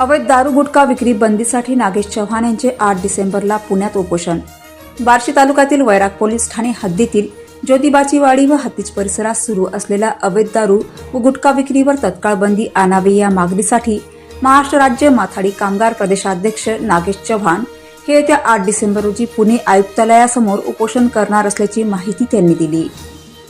अवैध दारू गुटखा विक्री बंदीसाठी नागेश चव्हाण यांचे आठ डिसेंबरला पुण्यात उपोषण. बार्शी तालुक्यातील वैराग पोलीस ठाणे हद्दीतील ज्योतिबाची वाडी व हत्तीज परिसरात सुरू असलेल्या अवैध दारू व गुटखा विक्रीवर तत्काळ बंदी आणावी या मागणीसाठी महाराष्ट्र राज्य माथाडी कामगार प्रदेशाध्यक्ष नागेश चव्हाण हे येत्या आठ डिसेंबर रोजी पुणे आयुक्तालयासमोर उपोषण करणार असल्याची माहिती त्यांनी दिली.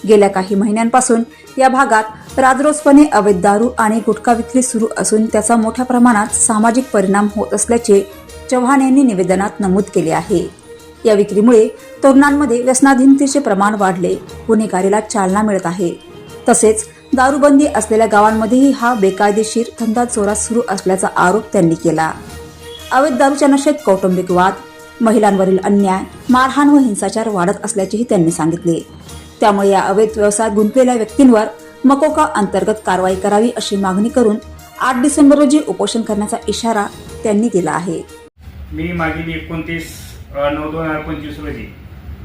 गेल्या काही महिन्यांपासून या भागात राजरोसपणे अवैध दारू आणि गुटखा विक्री सुरू असून त्याचा मोठ्या प्रमाणात सामाजिक परिणाम होत असल्याचे चव्हाण यांनी निवेदनात नमूद केले आहे. या विक्रीमुळे तरुणांमध्ये व्यसनाधीनतेचे प्रमाण वाढले. गुन्हेगारीला चालना मिळत आहे. तसेच दारूबंदी असलेल्या गावांमध्येही हा बेकायदेशीर धंदा चोरात सुरू असल्याचा आरोप त्यांनी केला. अवैध दारूच्या नशेत कौटुंबिक वाद महिलांवरील अन्याय मारहाण व हिंसाचार वाढत असल्याचेही त्यांनी सांगितले. त्यामुळे या अवैध व्यवसायात गुंतलेल्या व्यक्तींवर मकोका अंतर्गत कारवाई करावी अशी मागणी करून आठ डिसेंबर रोजी उपोषण करण्याचा इशारा त्यांनी दिला आहे. मी मागील एकोणतीस नऊ दोन हजार पंचवीस रोजी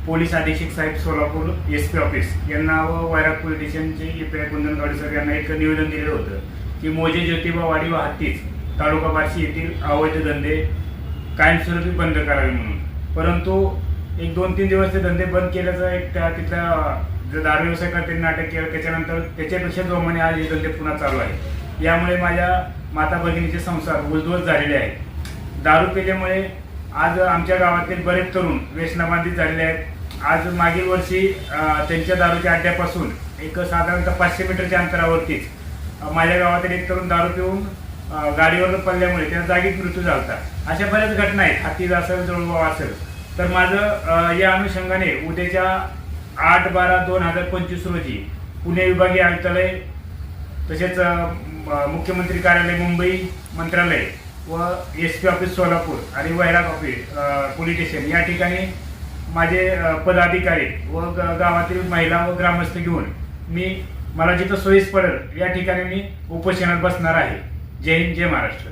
पोलीस अधीक्षक साहेब सोलापूर एस पी ऑफिस यांना व वैराग पोलीस स्टेशनचे ए पी आय सर यांना एक निवेदन दिलं होतं की मोजे ज्योतिबा वाडी व हत्तीच तालुका बार्शी येथील अवैध धंदे कायमस्वरूपी बंद करावे म्हणून. परंतु एक दोन तीन दिवस ते धंदे बंद केल्याचं एक त्या तिथल्या जो दारू व्यवसाय करते नाटक केलं. त्याच्यानंतर त्याच्यापेक्षा जोमाने आज हे धंदे पुन्हा चालू आहे. यामुळे माझ्या माता भगिनीचे संसार उद्ध्वस्त झालेले आहेत. दारू पिल्यामुळे आज आमच्या गावातील बरेच तरुण व्यसनाबाधित झालेले आहेत. आज मागील वर्षी त्यांच्या दारूच्या अड्ड्यापासून एक साधारणतः पाचशे मीटरच्या अंतरावरतीच माझ्या गावातील एक तरुण दारू पिऊन गाडीवर पडल्यामुळे त्याचा जागीच मृत्यू झाला अशा बऱ्याच घटना आहेत. हातीज असेल जळगाव असेल तर माझं या अनुषंगाने उद्याच्या आठ बारा दोन हजार पंचवीस रोजी पुणे विभागीय आयुक्तालय तसेच मुख्यमंत्री कार्यालय मुंबई मंत्रालय व एस पी ऑफिस सोलापूर आणि वैराग ऑफिस पोलीस स्टेशन या ठिकाणी माझे पदाधिकारी व ग- गावातील महिला व ग्रामस्थ घेऊन मी मला जिथं सोयीस पडेल या ठिकाणी मी उपोषणात बसणार आहे. जय हिंद जय महाराष्ट्र.